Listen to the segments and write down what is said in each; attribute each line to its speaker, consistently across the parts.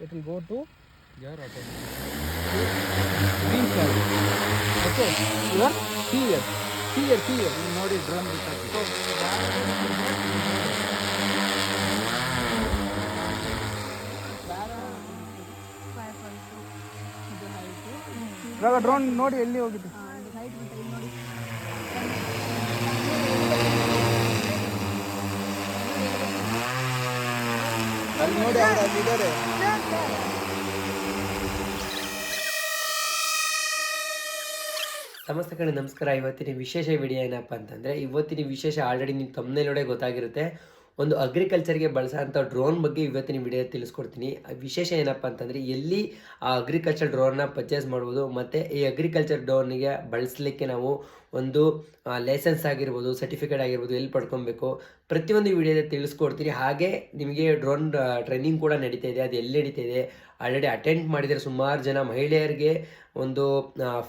Speaker 1: it will go to your. Green flag. Okay, here, here, here, here. You ನೋಡಿ drone ಬಿಟ್ಟಾಕಿ ಇವಾಗ drone ನೋಡಿ ಎಲ್ಲಿ ಹೋಗಿದೆ ಅಲ್ಲಿ ನೋಡಿ ಅವ್ರು ಅಲ್ಲಿದ್ದಾರೆ
Speaker 2: ನಮಸ್ತೆ ಕಡೆ ನಮಸ್ಕಾರ. ಇವತ್ತಿನ ವಿಶೇಷ ವಿಡಿಯೋ ಏನಪ್ಪ ಅಂತಂದರೆ ಇವತ್ತಿನ ವಿಶೇಷ ಆಲ್ರೆಡಿ ನೀವು ನೋಡೇ ಗೊತ್ತಾಗಿರುತ್ತೆ. ಒಂದು ಅಗ್ರಿಕಲ್ಚರ್ಗೆ ಬಳಸೋಂಥ ಡ್ರೋನ್ ಬಗ್ಗೆ ಇವತ್ತಿನ ವಿಡಿಯೋ ತಿಳಿಸ್ಕೊಡ್ತೀನಿ. ವಿಶೇಷ ಏನಪ್ಪ ಅಂತಂದರೆ, ಎಲ್ಲಿ ಆ ಅಗ್ರಿಕಲ್ಚರ್ ಡ್ರೋನ್ನ ಪರ್ಚೇಸ್ ಮಾಡ್ಬೋದು, ಮತ್ತು ಈ ಅಗ್ರಿಕಲ್ಚರ್ ಡ್ರೋನಿಗೆ ಬಳಸಲಿಕ್ಕೆ ನಾವು ಒಂದು ಲೈಸೆನ್ಸ್ ಆಗಿರ್ಬೋದು ಸರ್ಟಿಫಿಕೇಟ್ ಆಗಿರ್ಬೋದು ಎಲ್ಲಿ ಪಡ್ಕೊಬೇಕು, ಪ್ರತಿಯೊಂದು ವಿಡಿಯೋದಲ್ಲಿ ತಿಳಿಸ್ಕೊಡ್ತೀನಿ. ಹಾಗೆ ನಿಮಗೆ ಡ್ರೋನ್ ಟ್ರೈನಿಂಗ್ ಕೂಡ ನಡೀತಾ ಇದೆ, ಅದು ಎಲ್ಲಿ ನಡೀತಾ ಇದೆ ಆಲ್ರೆಡಿ ಅಟೆಂಡ್ ಮಾಡಿದರೆ ಸುಮಾರು ಜನ ಮಹಿಳೆಯರಿಗೆ ಒಂದು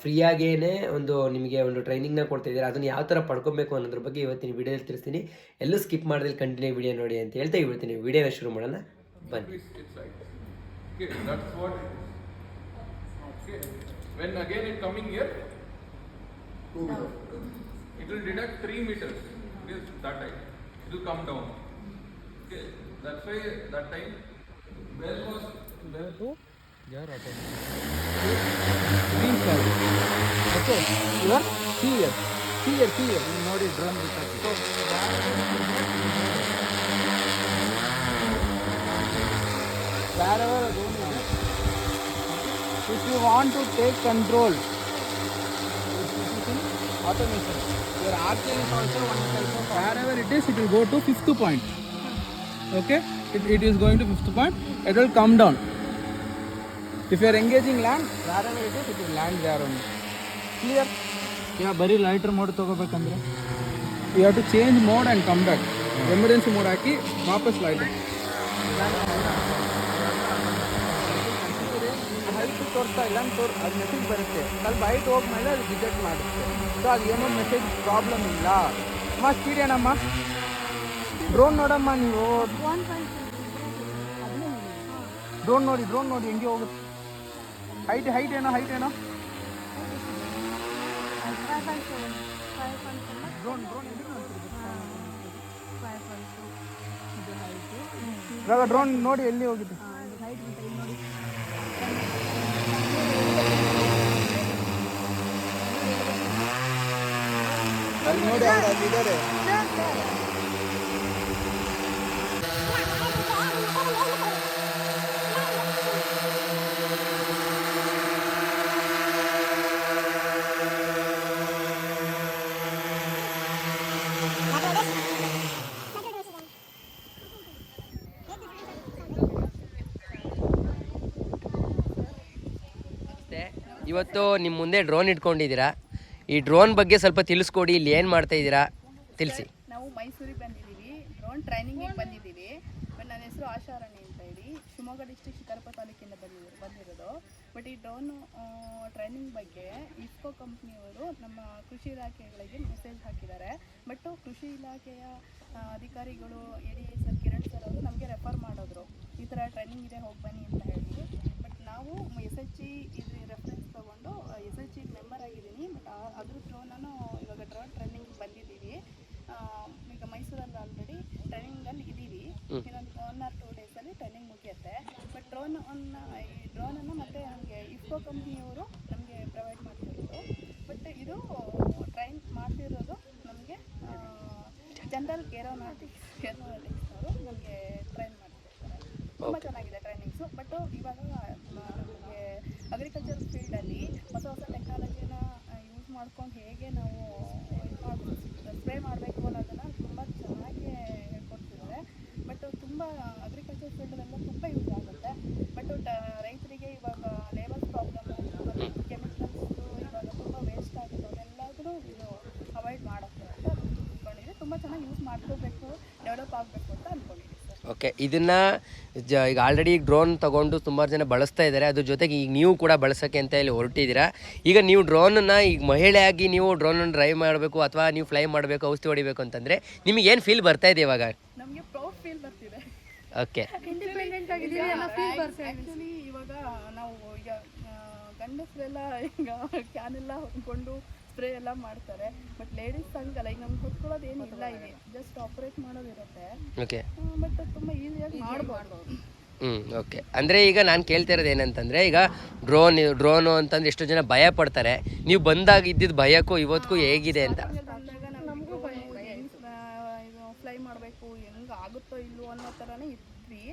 Speaker 2: ಫ್ರೀಯಾಗೇ ಒಂದು ನಿಮಗೆ ಒಂದು ಟ್ರೈನಿಂಗ್ನ ಕೊಡ್ತಾ ಇದ್ದಾರೆ ಅದನ್ನು ಯಾವ ಥರ ಪಡ್ಕೊಬೇಕು ಅನ್ನೋದ್ರ ಬಗ್ಗೆ ಇವತ್ತಿನ ವಿಡಿಯೋದಲ್ಲಿ ತಿಳಿಸ್ತೀನಿ ಎಲ್ಲೂ ಸ್ಕಿಪ್ ಮಾಡಿದ್ರೆ ಕಂಟಿನ್ಯೂ ವಿಡಿಯೋ ನೋಡಿ ಅಂತ ಹೇಳ್ತಾ ಇವತ್ತಿನ ವಿಡಿಯೋನ ಶುರು ಮಾಡೋಣ ಬನ್ನಿ
Speaker 3: Okay, that's what it is. Okay. When again it coming here, it will deduct three meters. It is that height. It will come down. Okay. That's why that time well was
Speaker 1: go to your automatic. Green flag. Okay, here, here, here, here. You ನೋಡಿ drone ಬಿಟ್ಟಾಕಿ wherever a drone is, if you want to take control, automation, your RTL is also one type of wherever it is, it will go to fifth point. Okay, It, it is going to fifth point. It will come down. If you are engaging land, wherever it is, it will land there only. Clear? ಯಾ ಬರೀ ಲೈಟ್ರ್ mode ತಗೋಬೇಕಂದ್ರೆ. You have to change mode and come back emergency mode ಹಾಕಿ ವಾಪಸ್ ಲೈಟ್ರ್ height ತೋರಿಸ್ತಾ ಇಲ್ಲ ಅಂತ ತೋರ್ ಅದು message ಬರುತ್ತೆ. ಸ್ವಲ್ಪ ಹೈಟ್ ಹೋದ್ಮೇಲೆ ಅದು ಡಿಟೆಕ್ಟ್ ಮಾಡುತ್ತೆ. ಸೊ ಅದು ಏನೋ ಮೆಸೇಜ್ ಪ್ರಾಬ್ಲಮ್ ಇಲ್ಲ. ಅಮ್ಮ ಸ್ಪೀಡ್ ಏನಮ್ಮ? ಡ್ರೋನ್ ನೋಡಮ್ಮ ನೀವು. ಡ್ರೋನ್ ನೋಡಿ ಡ್ರೋನ್ ನೋಡಿ, ಹೆಂಗೆ ಹೋಗುತ್ತೆ? ಹೈಟ್ ಹೈಟ್ ಏನೋ ಹೈಟ್ ಏನೋ? ಡ್ರೋನ್ ಡ್ರೋನ್ ಇವಾಗ ಡ್ರೋನ್ ನೋಡಿ ಎಲ್ಲಿ ಹೋಗಿದ್ದು ಅಲ್ಲಿ ನೋಡಿ ಅವ್ರು ಅಲ್ಲಿದ್ದಾರೆ
Speaker 2: ನಮಸ್ತೆ ಇವತ್ತು ನಿಮ್ಮ ಮುಂದೆ ಡ್ರೋನ್ ಇಟ್ಕೊಂಡಿದ್ದೀರಾ? ಈ ಡ್ರೋನ್ ಬಗ್ಗೆ ಸ್ವಲ್ಪ ತಿಳಿಸ್ಕೊಡಿ, ಇಲ್ಲಿ ಏನು ಮಾಡ್ತಾ ಇದ್ದೀರಾ? ತಿಳಿಸಿ.
Speaker 4: ನಾವು ಮೈಸೂರಿಗೆ ಬಂದಿದ್ದೀವಿ. ಡ್ರೋನ್ ಟ್ರೈನಿಂಗಿಗೆ ಬಂದಿದ್ದೀವಿ. ಬಟ್ ನನ್ನ ಹೆಸರು ಆಶಾರಾಣಿ ಅಂತ ಹೇಳಿ. ಶಿವಮೊಗ್ಗ ಡಿಸ್ಟ್ರಿಕ್ಟ್ ಶಿಕಾರಪ ತಾಲೂಕಿಂದ ಬಂದಿ ಬಂದಿರೋದು. ಬಟ್ ಈ ಡ್ರೋನ್ ಟ್ರೈನಿಂಗ್ ಬಗ್ಗೆ ಇಫ್ಕೋ ಕಂಪ್ನಿಯವರು ನಮ್ಮ ಕೃಷಿ ಇಲಾಖೆಗಳಿಗೆ ಮೆಸೇಜ್ ಹಾಕಿದ್ದಾರೆ. ಬಟ್ ಕೃಷಿ ಇಲಾಖೆಯ ಅಧಿಕಾರಿಗಳು A D sir, Kiran sir ಅವರು ನಮಗೆ ರೆಫರ್ ಮಾಡಿದ್ರು. ಈ ಥರ ಟ್ರೈನಿಂಗ್ ಇದೆ, ಹೋಗಿ ಬನ್ನಿ ಅಂತ ಹೇಳಿ. ಬಟ್ ನಾವು ಎಸ್ ಎಚ್ ಜಿ ಇದು ರೆಫರೆನ್ಸ್ ತೊಗೊಂಡು ಎಸ್ ಎಚ್ ಜಿ ಮೆಂಬರ್ ಆಗಿದ್ದೀನಿ ಬಟ್ ಅದ್ರ ಥ್ರೂ ನಾನು ಇವಾಗ ಡ್ರೋನ್ ಟ್ರೈನಿಂಗ್ ಬಂದಿದ್ದೀವಿ. ಈಗ ಮೈಸೂರಲ್ಲಿ ಆಲ್ರೆಡಿ ಟ್ರೈನಿಂಗಲ್ಲಿ ಇದ್ದೀವಿ ಇನ್ನೊಂದು ಒನ್ ಆರ್ ಟೂ ಡೇಸಲ್ಲಿ ಟ್ರೈನಿಂಗ್ ಮುಗಿಯುತ್ತೆ. ಬಟ್ ಡ್ರೋನ್ ಅನ್ನ ಈ ಡ್ರೋನನ್ನು ಮತ್ತೆ ನಮಗೆ ಇಫ್ಕೋ ಕಂಪ್ನಿಯವರು ನಮಗೆ ಪ್ರೊವೈಡ್ ಮಾಡ್ತಿರೋದು. ಬಟ್ ಇದು ಟ್ರೈನ್ ಮಾಡ್ತಿರೋದು ನಮಗೆ ಜನರಲ್ ಏರೋನಾಟಿಕ್ಸ್ ಏರೋನಾಟಿಕ್ಸ್ ಅವರು ನಮಗೆ ಟ್ರೈನ್ ಮಾಡ್ತಿರ್ತಾರೆ. ತುಂಬ ಚೆನ್ನಾಗಿದೆ ಟ್ರೈನಿಂಗ್ಸು ಬಟ್ ಇವಾಗ ನಮಗೆ ಅಗ್ರಿಕಲ್ಚರ್ ಫೀಲ್ಡಲ್ಲಿ ಹೊಸ ಹೊಸ ಟೆಕ್ನಾಲಜಿನ ಯೂಸ್ ಮಾಡ್ಕೊಂಡು ಹೇಗೆ ನಾವು ಇದು ಮಾಡ್ಬೇಕು ಸ್ಪ್ರೇ ಮಾಡಬೇಕು ಅನ್ನೋದನ್ನು ತುಂಬ ಚೆನ್ನಾಗಿ ಹೇಳ್ಕೊಡ್ತಿದ್ದಾರೆ ಬಟ್ ತುಂಬ ಅಗ್ರಿಕಲ್ಚರ್ ಫೀಲ್ಡಲ್ಲೆಲ್ಲ ತುಂಬ ಯೂಸ್ ಆಗುತ್ತೆ ಬಟ್ ರೈತರಿಗೆ ಇವಾಗ ಲೇಬರ್ ಪ್ರಾಬ್ಲಮ್ ಮತ್ತು ಕೆಮಿಕಲ್ಸ್ ಇವಾಗ ತುಂಬ ವೇಸ್ಟ್ ಆಗುತ್ತೆ ಅದೆಲ್ಲದೂ ಇದು ಅವಾಯ್ಡ್ ಮಾಡುತ್ತೆ ಅಂತ ಅಂದ್ಕೊಂಡಿದ್ದೀನಿ ತುಂಬ ಚೆನ್ನಾಗಿ ಯೂಸ್ ಮಾಡ್ಕೋಬೇಕು ಡೆವಲಪ್ ಆಗಬೇಕು ಅಂತ ಅಂದ್ಕೊಂಡಿದ್ದೀನಿ ಸರ್
Speaker 2: ಓಕೆ ಇದನ್ನ ಜ ಈಗ ಆಲ್ರೆಡಿ ಡ್ರೋನ್ ತೊಗೊಂಡು ಸುಮಾರು ಜನ ಬಳಸ್ತಾ ಇದ್ದಾರೆ. ಅದ್ರ ಜೊತೆಗೆ ಈಗ ನೀವು ಕೂಡ ಬಳಸೋಕ್ಕೆ ಅಂತ ಇಲ್ಲಿ ಹೊರಟಿದ್ದೀರಾ. ಈಗ ನೀವು ಡ್ರೋನನ್ನು ಈಗ ಮಹಿಳೆಯಾಗಿ ನೀವು ಡ್ರೋನನ್ನು ಡ್ರೈವ್ ಮಾಡಬೇಕು ಅಥವಾ ನೀವು ಫ್ಲೈ ಮಾಡಬೇಕು ಔಷಧಿ ಹೊಡಿಬೇಕು ಅಂತಂದರೆ ನಿಮಗೆ ಏನು ಫೀಲ್ ಬರ್ತಾ ಇದೆ ಇವಾಗ?
Speaker 4: ನಮಗೆ ಪ್ರೌಡ್ ಫೀಲ್ ಬರ್ತಿದೆ.
Speaker 2: ಓಕೆ.
Speaker 5: ಇಂಡಿಪೆಂಡೆಂಟ್ ಆಗಿದ್ದೀವಿ ಅನ್ನೋ ಫೀಲ್ ಬರ್ತದೆ
Speaker 4: ಆ್ಯಕ್ಚುಲಿ ಇವಾಗ ನಾವು ಈಗ ಗಂಡಸರೆಲ್ಲ ಈಗ ಕ್ಯಾನ್ ಎಲ್ಲ ಹೊತ್ಕೊಂಡು ಸ್ಪ್ರೇ ಎಲ್ಲ ಮಾಡ್ತಾರೆ. ಬಟ್ ಲೇಡೀಸ್ ಹಂಗಲ್ಲ ಈಗ ನಮ್ಗೆ ಹೊತ್ಕೊಳ್ಳೋದು ಇಲ್ಲ ಇಲ್ಲಿ. ಜಸ್ಟ್ ಆಪರೇಟ್ ಮಾಡೋದಿರುತ್ತೆ.
Speaker 2: ಓಕೆ
Speaker 4: ಬಟ್ ತುಂಬ ಈಸಿಯಾಗಿ ಮಾಡಬಾರ್ದು
Speaker 2: ಹ್ಞೂ ಓಕೆ ಅಂದರೆ ಈಗ ನಾನು ಕೇಳ್ತಾ ಇರೋದು ಏನಂತಂದರೆ ಈಗ ಡ್ರೋನ್ ಡ್ರೋನು ಅಂತಂದ್ರೆ ಎಷ್ಟೋ ಜನ ಭಯ ಪಡ್ತಾರೆ. ನೀವು ಬಂದಾಗ ಇದ್ದಿದ್ದು ಭಯಕ್ಕೂ ಇವತ್ತಿಗೂ ಹೇಗಿದೆ ಅಂತ.
Speaker 4: ನಮಗೂ ಇದು. ಫ್ಲೈ ಮಾಡಬೇಕು ಹೆಂಗೆ ಆಗುತ್ತೋ ಇಲ್ವೋ ಅನ್ನೋ ಥರನೇ ಇದ್ವಿ.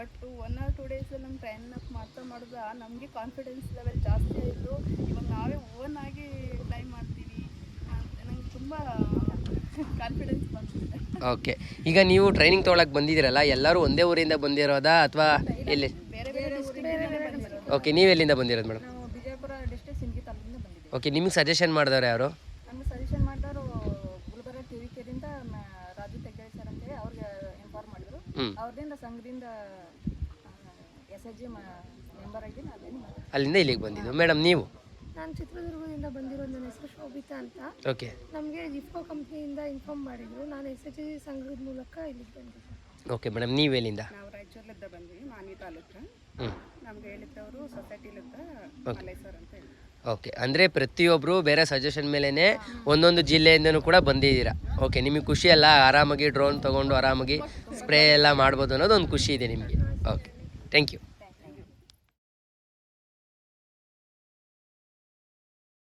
Speaker 4: But one or two days ನಮ್ಮ ಟ್ರೈನ್ ಅಪ್ ಮಾಡ್ತಾ ಮಾಡಿದ ನಮಗೆ ಕಾನ್ಫಿಡೆನ್ಸ್ ಲೆವೆಲ್ ಜಾಸ್ತಿ ಆಯಿತು ಇವಾಗ ನಾವೇ ಓನ್ ಆಗಿ ಫ್ಲೈ ಮಾಡ್ತೀವಿ ನಂಗೆ ತುಂಬ ಕಾನ್ಫಿಡೆನ್ಸ್ ಬಂದಿದೆ
Speaker 2: ಓಕೆ ಈಗ ನೀವು ಟ್ರೈನಿಂಗ್ ತೊಗೊಳಕ್ಕೆ ಬಂದಿದ್ದೀರಲ್ಲ ಎಲ್ಲರೂ ಒಂದೇ ಊರಿಂದ ಬಂದಿರೋದಾ ಅಥವಾ ಎಲ್ಲಿ? ಓಕೆ ನೀವು ಎಲ್ಲಿಂದ ಬಂದಿರೋದು ಮೇಡಮ್ ಓಕೆ ನಿಮಗೆ ಸಜೆಷನ್ ಮಾಡಿದವ್ರು ಯಾರು? ಅಲ್ಲಿಂದ ಇಲ್ಲಿಗೆ ಬಂದಿದ್ದು. ಮೇಡಮ್ ನೀವು?
Speaker 6: ನಾನು ಚಿತ್ರದುರ್ಗದಿಂದ ಬಂದಿರೋ ನನ್ನ ಹೆಸರು ಶೋಭಿತಾ ಅಂತ.
Speaker 2: ಓಕೆ
Speaker 6: ನಮಗೆ ಇಫ್ಕೋ ಕಂಪ್ನಿಯಿಂದ ಇನ್ಫಾರ್ಮ್ ಮಾಡಿದ್ರು. ನಾನು ಎಸ್ ಎಚ್ ಜಿ ಸಂಘದ ಮೂಲಕ ಇಲ್ಲಿಗೆ ಬಂದಿದ್ದೆ.
Speaker 2: ಓಕೆ ಮೇಡಮ್ ನೀವು ಎಲ್ಲಿಂದ?
Speaker 4: ನಾವು ರಾಯಚೂರ್ಲಿದ್ದ ಬಂದ್ವಿ ಮಾನಿ ತಾಲೂಕು.
Speaker 2: ಹ್ಞೂ
Speaker 4: ನಮ್ಗೆ ಹೇಳಿದ್ದವರು ಸೊಸೈಟಿಲಿದ್ದ ಮಲೈ ಸರ್ ಅಂತ ಹೇಳಿ.
Speaker 2: ಓಕೆ ಅಂದರೆ ಪ್ರತಿಯೊಬ್ಬರು ಬೇರೆ ಸಜೆಷನ್ ಮೇಲೇ ಒಂದೊಂದು ಜಿಲ್ಲೆಯಿಂದನೂ ಕೂಡ ಬಂದಿದ್ದೀರಾ? ಓಕೆ ನಿಮಗೆ ಖುಷಿ ಅಲ್ಲ? ಆರಾಮಾಗಿ ಡ್ರೋನ್ ತೊಗೊಂಡು ಆರಾಮಾಗಿ ಸ್ಪ್ರೇ ಎಲ್ಲ ಮಾಡ್ಬೋದು ಅನ್ನೋದು ಒಂದು ಖುಷಿ ಇದೆ ನಿಮಗೆ. Okay thank you